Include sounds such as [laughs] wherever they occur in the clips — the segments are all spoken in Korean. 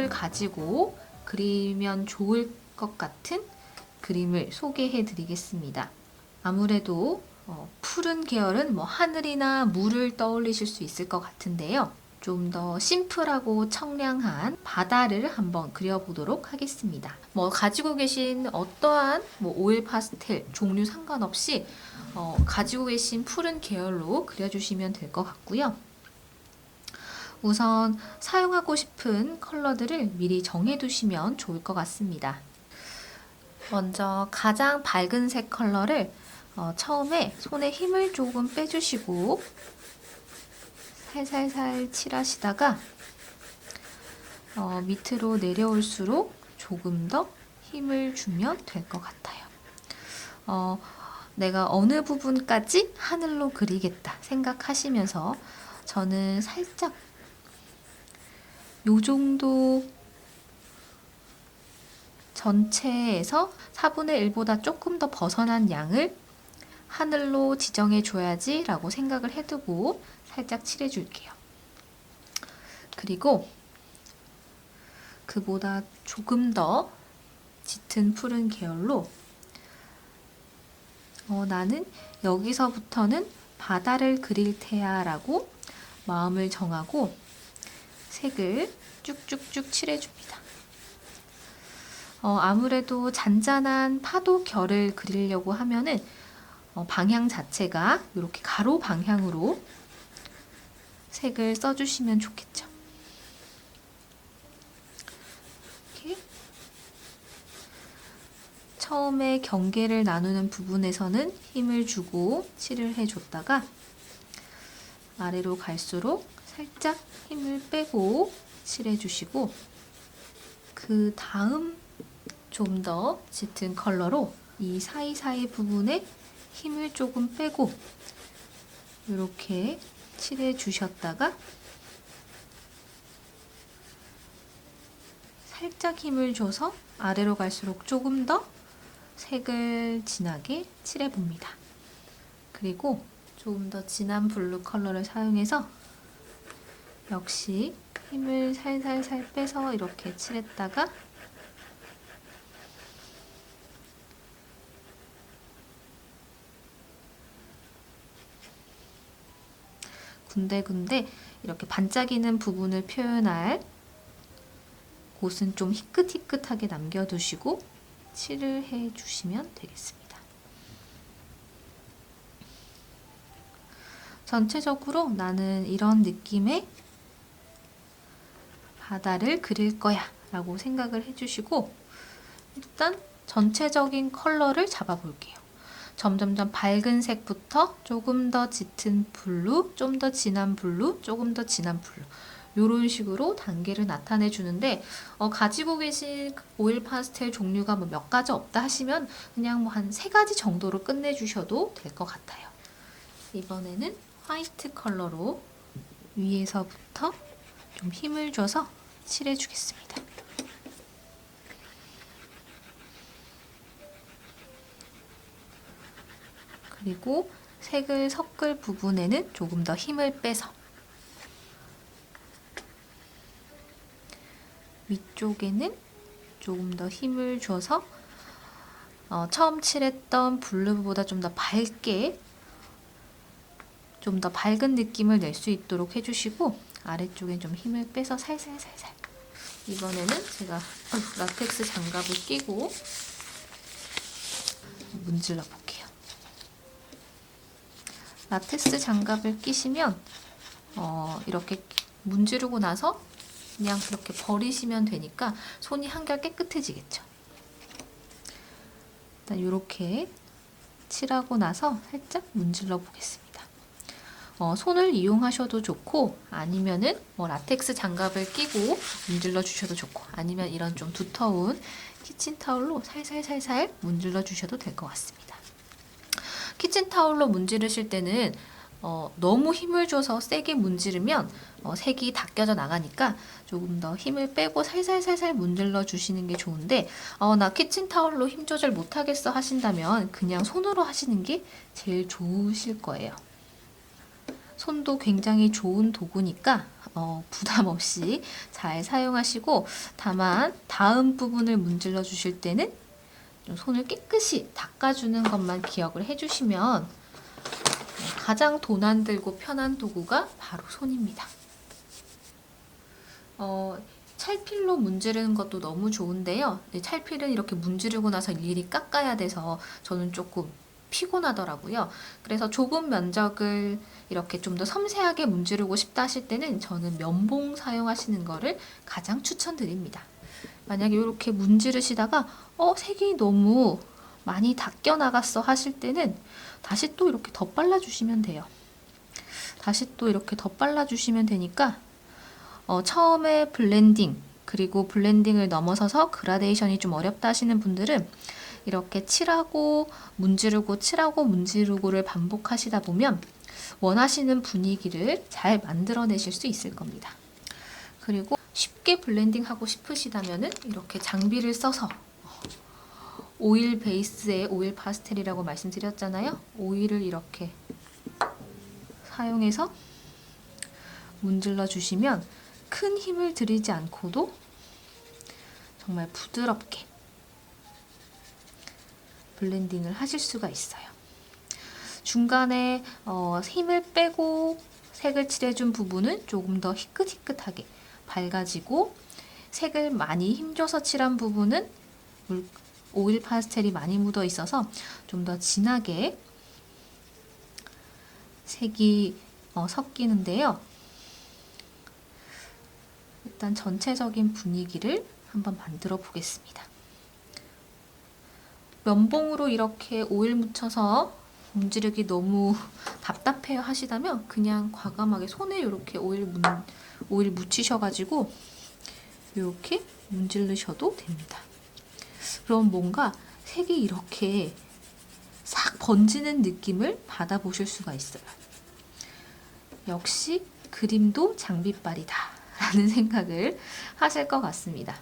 컬러를 가지고 그리면 좋을 것 같은 그림을 소개해 드리겠습니다. 아무래도 어, 푸른 계열은 뭐 하늘이나 물을 떠올리실 수 있을 것 같은데요. 좀 더 심플하고 청량한 바다를 한번 그려보도록 하겠습니다. 뭐 가지고 계신 어떠한 뭐 오일 파스텔 종류 상관없이 어, 가지고 계신 푸른 계열로 그려주시면 될 것 같고요. 우선 사용하고 싶은 컬러들을 미리 정해두시면 좋을 것 같습니다. 먼저 가장 밝은 색 컬러를 어, 처음에 손에 힘을 조금 빼주시고 살살살 칠하시다가 어, 밑으로 내려올수록 조금 더 힘을 주면 될 것 같아요. 어, 내가 어느 부분까지 하늘로 그리겠다 생각하시면서 저는 살짝 요 정도 전체에서 4분의 1보다 조금 더 벗어난 양을 하늘로 지정해 줘야지 라고 생각을 해두고 살짝 칠해 줄게요. 그리고 그보다 조금 더 짙은 푸른 계열로 어, 나는 여기서부터는 바다를 그릴 테야 라고 마음을 정하고 색을 쭉쭉쭉 칠해줍니다. 어, 아무래도 잔잔한 파도 결을 그리려고 하면은 어, 방향 자체가 이렇게 가로 방향으로 색을 써주시면 좋겠죠. 처음에 경계를 나누는 부분에서는 힘을 주고 칠을 해줬다가 아래로 갈수록 살짝 힘을 빼고 칠해주시고 그 다음 좀 더 짙은 컬러로 이 사이사이 부분에 힘을 조금 빼고 이렇게 칠해 주셨다가 살짝 힘을 줘서 아래로 갈수록 조금 더 색을 진하게 칠해 봅니다. 그리고 조금 더 진한 블루 컬러를 사용해서 역시 힘을 살살살 빼서 이렇게 칠했다가 군데군데 이렇게 반짝이는 부분을 표현할 곳은 좀 희끗희끗하게 남겨두시고 칠을 해주시면 되겠습니다. 전체적으로 나는 이런 느낌의 바다를 그릴 거야 라고 생각을 해주시고 일단 전체적인 컬러를 잡아볼게요. 점점점 밝은 색부터 조금 더 짙은 블루, 좀 더 진한 블루, 조금 더 진한 블루 이런 식으로 단계를 나타내 주는데 어, 가지고 계신 오일 파스텔 종류가 뭐 몇 가지 없다 하시면 그냥 뭐 한 세 가지 정도로 끝내 주셔도 될 것 같아요. 이번에는 화이트 컬러로 위에서부터 좀 힘을 줘서 칠해 주겠습니다. 그리고 색을 섞을 부분에는 조금 더 힘을 빼서 위쪽에는 조금 더 힘을 줘서 어, 처음 칠했던 블루보다 좀 더 밝게 좀 더 밝은 느낌을 낼 수 있도록 해주시고 아래쪽엔 좀 힘을 빼서 살살살살 이번에는 제가 [laughs] 라텍스 장갑을 끼고 문질러 볼게요. 라텍스 장갑을 끼시면 어, 이렇게 문지르고 나서 그냥 그렇게 버리시면 되니까 손이 한결 깨끗해지겠죠. 일단 이렇게 칠하고 나서 살짝 문질러 보겠습니다. 어, 손을 이용하셔도 좋고 아니면은 뭐 라텍스 장갑을 끼고 문질러 주셔도 좋고 아니면 이런 좀 두터운 키친타올로 살살살살 문질러 주셔도 될 것 같습니다. 키친타올로 문지르실 때는 어, 너무 힘을 줘서 세게 문지르면 어, 색이 다 껴져 나가니까 조금 더 힘을 빼고 살살살살 문질러 주시는 게 좋은데 어, 나 키친타올로 힘 조절 못하겠어 하신다면 그냥 손으로 하시는 게 제일 좋으실 거예요. 손도 굉장히 좋은 도구니까 어, 부담 없이 잘 사용하시고 다만 다음 부분을 문질러 주실 때는 좀 손을 깨끗이 닦아주는 것만 기억을 해주시면 가장 돈 안 들고 편한 도구가 바로 손입니다. 어, 찰필로 문지르는 것도 너무 좋은데요. 네, 찰필은 이렇게 문지르고 나서 일일이 깎아야 돼서 저는 조금 피곤하더라고요. 그래서 좁은 면적을 이렇게 좀 더 섬세하게 문지르고 싶다 하실 때는 저는 면봉 사용하시는 거를 가장 추천드립니다. 만약에 이렇게 문지르시다가 어 색이 너무 많이 닦여 나갔어 하실 때는 다시 또 이렇게 덧발라 주시면 돼요. 다시 또 이렇게 덧발라 주시면 되니까 어, 처음에 블렌딩 그리고 블렌딩을 넘어서서 그라데이션이 좀 어렵다 하시는 분들은 이렇게 칠하고 문지르고 칠하고 문지르고를 반복하시다 보면 원하시는 분위기를 잘 만들어내실 수 있을 겁니다. 그리고 쉽게 블렌딩 하고 싶으시다면은 이렇게 장비를 써서 오일 베이스의 오일 파스텔이라고 말씀드렸잖아요. 오일을 이렇게 사용해서 문질러 주시면 큰 힘을 들이지 않고도 정말 부드럽게 블렌딩을 하실 수가 있어요. 중간에 어, 힘을 빼고 색을 칠해준 부분은 조금 더 희끗희끗하게 밝아지고 색을 많이 힘줘서 칠한 부분은 물, 오일 파스텔이 많이 묻어 있어서 좀 더 진하게 색이 어, 섞이는데요. 일단 전체적인 분위기를 한번 만들어 보겠습니다. 면봉으로 이렇게 오일 묻혀서 문지르기 너무 [laughs] 답답해요 하시다면 그냥 과감하게 손에 이렇게 오일 문, 오일 묻히셔가지고 이렇게 문지르셔도 됩니다. 그럼 뭔가 색이 이렇게 싹 번지는 느낌을 받아보실 수가 있어요. 역시 그림도 장비빨이다 라는 [laughs] 생각을 하실 것 같습니다.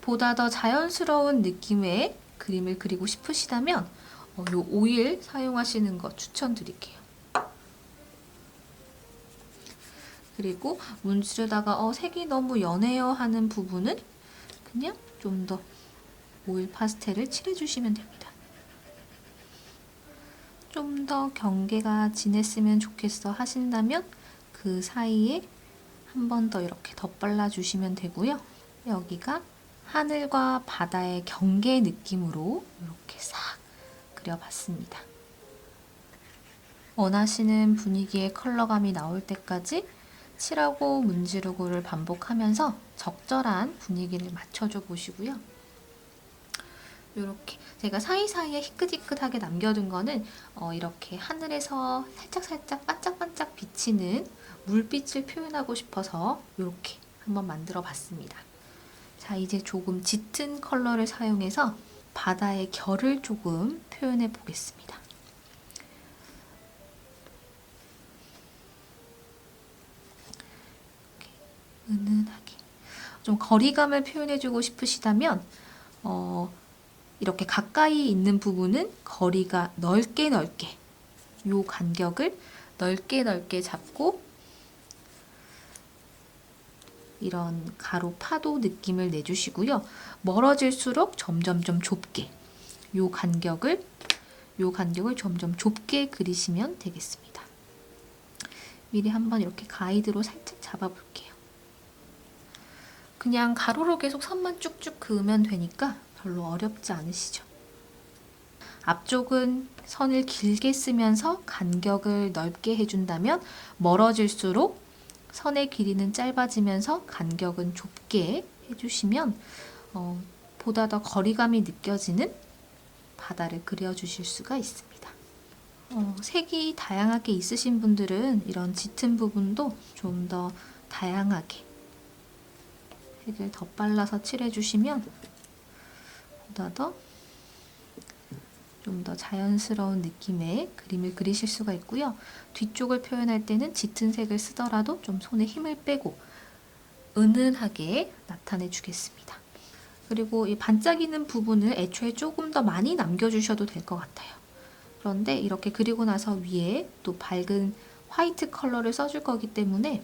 보다 더 자연스러운 느낌의 그림을 그리고 싶으시다면 어, 요 오일 사용하시는 거 추천드릴게요. 그리고 문지르다가 어, 색이 너무 연해요 하는 부분은 그냥 좀 더 오일 파스텔을 칠해주시면 됩니다. 좀 더 경계가 진했으면 좋겠어 하신다면 그 사이에 한 번 더 이렇게 덧발라 주시면 되고요. 여기가 하늘과 바다의 경계 느낌으로 이렇게 싹 그려봤습니다. 원하시는 분위기의 컬러감이 나올 때까지 칠하고 문지르고를 반복하면서 적절한 분위기를 맞춰줘 보시고요. 이렇게 제가 사이사이에 희끗희끗하게 남겨둔 거는 어, 이렇게 하늘에서 살짝살짝 반짝반짝 비치는 물빛을 표현하고 싶어서 이렇게 한번 만들어 봤습니다. 자, 이제 조금 짙은 컬러를 사용해서 바다의 결을 조금 표현해 보겠습니다. 은은하게. 좀 거리감을 표현해주고 싶으시다면, 어, 이렇게 가까이 있는 부분은 거리가 넓게 넓게, 요 간격을 넓게 넓게 잡고, 이런 가로 파도 느낌을 내주시고요. 멀어질수록 점점 좀 좁게 요 간격을 요 간격을 점점 좁게 그리시면 되겠습니다. 미리 한번 이렇게 가이드로 살짝 잡아볼게요. 그냥 가로로 계속 선만 쭉쭉 그으면 되니까 별로 어렵지 않으시죠? 앞쪽은 선을 길게 쓰면서 간격을 넓게 해준다면 멀어질수록 선의 길이는 짧아지면서 간격은 좁게 해주시면 어, 보다 더 거리감이 느껴지는 바다를 그려주실 수가 있습니다. 어, 색이 다양하게 있으신 분들은 이런 짙은 부분도 좀 더 다양하게 색을 덧발라서 칠해주시면 보다 더 좀 더 자연스러운 느낌의 그림을 그리실 수가 있고요. 뒤쪽을 표현할 때는 짙은 색을 쓰더라도 좀 손에 힘을 빼고 은은하게 나타내 주겠습니다. 그리고 이 반짝이는 부분을 애초에 조금 더 많이 남겨주셔도 될 것 같아요. 그런데 이렇게 그리고 나서 위에 또 밝은 화이트 컬러를 써줄 거기 때문에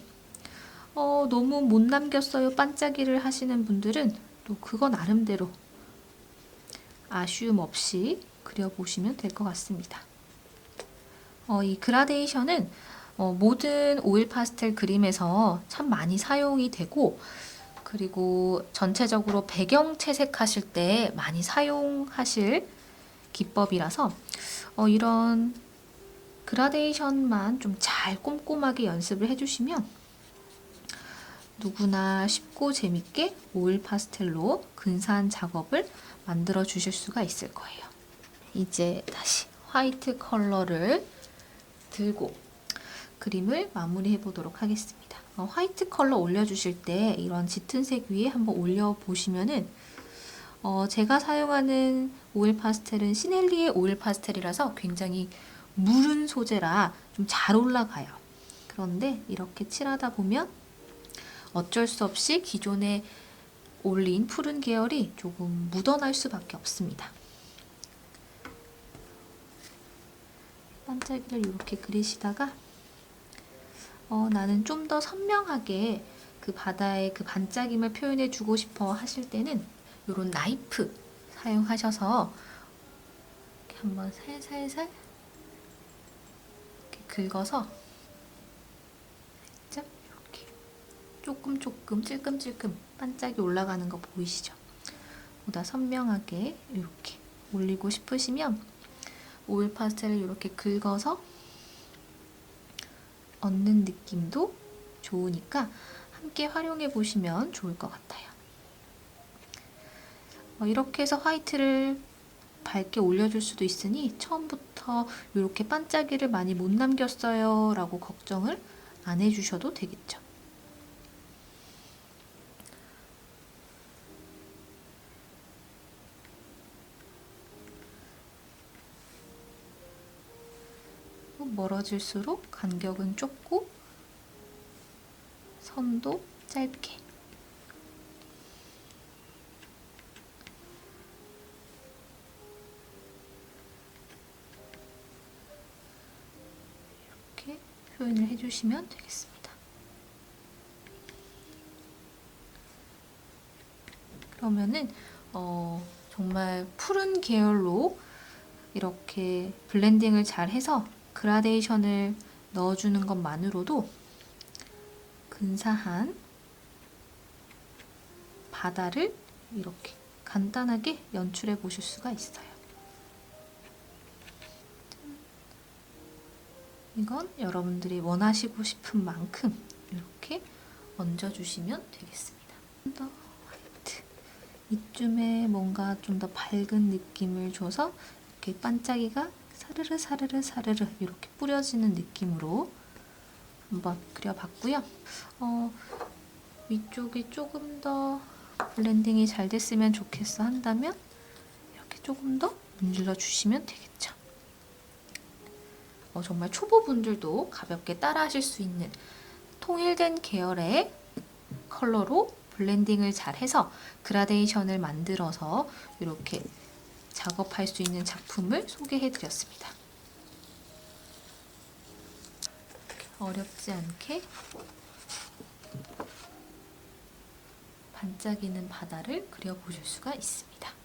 어, 너무 못 남겼어요 반짝이를 하시는 분들은 또 그거 나름대로 아쉬움 없이 그려보시면 될 것 같습니다. 어, 이 그라데이션은 어, 모든 오일 파스텔 그림에서 참 많이 사용이 되고 그리고 전체적으로 배경 채색하실 때 많이 사용하실 기법이라서 어, 이런 그라데이션만 좀 잘 꼼꼼하게 연습을 해주시면 누구나 쉽고 재밌게 오일 파스텔로 근사한 작업을 만들어 주실 수가 있을 거예요. 이제 다시 화이트 컬러를 들고 그림을 마무리해 보도록 하겠습니다. 어, 화이트 컬러 올려주실 때 이런 짙은 색 위에 한번 올려보시면은 어, 제가 사용하는 오일 파스텔은 시넬리의 오일 파스텔이라서 굉장히 무른 소재라 좀 잘 올라가요. 그런데 이렇게 칠하다 보면 어쩔 수 없이 기존에 올린 푸른 계열이 조금 묻어날 수밖에 없습니다. 반짝이를 이렇게 그리시다가 어, 나는 좀 더 선명하게 그 바다의 그 반짝임을 표현해 주고 싶어 하실 때는 이런 나이프 사용하셔서 이렇게 한번 살살살 이렇게 긁어서 살짝 이렇게 조금 조금 찔끔찔끔 반짝이 올라가는 거 보이시죠? 보다 선명하게 이렇게 올리고 싶으시면 오일 파스텔을 이렇게 긁어서 얻는 느낌도 좋으니까 함께 활용해 보시면 좋을 것 같아요. 어, 이렇게 해서 화이트를 밝게 올려줄 수도 있으니 처음부터 이렇게 반짝이를 많이 못 남겼어요 라고 걱정을 안 해주셔도 되겠죠. 멀어질수록 간격은 좁고 선도 짧게 이렇게 표현을 해주시면 되겠습니다. 그러면은 어, 정말 푸른 계열로 이렇게 블렌딩을 잘 해서 그라데이션을 넣어주는 것만으로도 근사한 바다를 이렇게 간단하게 연출해 보실 수가 있어요. 이건 여러분들이 원하시고 싶은 만큼 이렇게 얹어주시면 되겠습니다. 더 화이트. 이쯤에 뭔가 좀 더 밝은 느낌을 줘서 이렇게 반짝이가 사르르 사르르 사르르 이렇게 뿌려지는 느낌으로 한번 그려봤고요. 어, 위쪽이 조금 더 블렌딩이 잘 됐으면 좋겠어 한다면 이렇게 조금 더 문질러 주시면 되겠죠. 어, 정말 초보분들도 가볍게 따라 하실 수 있는 통일된 계열의 컬러로 블렌딩을 잘 해서 그라데이션을 만들어서 이렇게 작업할 수 있는 작품을 소개해 드렸습니다. 어렵지 않게 반짝이는 바다를 그려보실 수가 있습니다.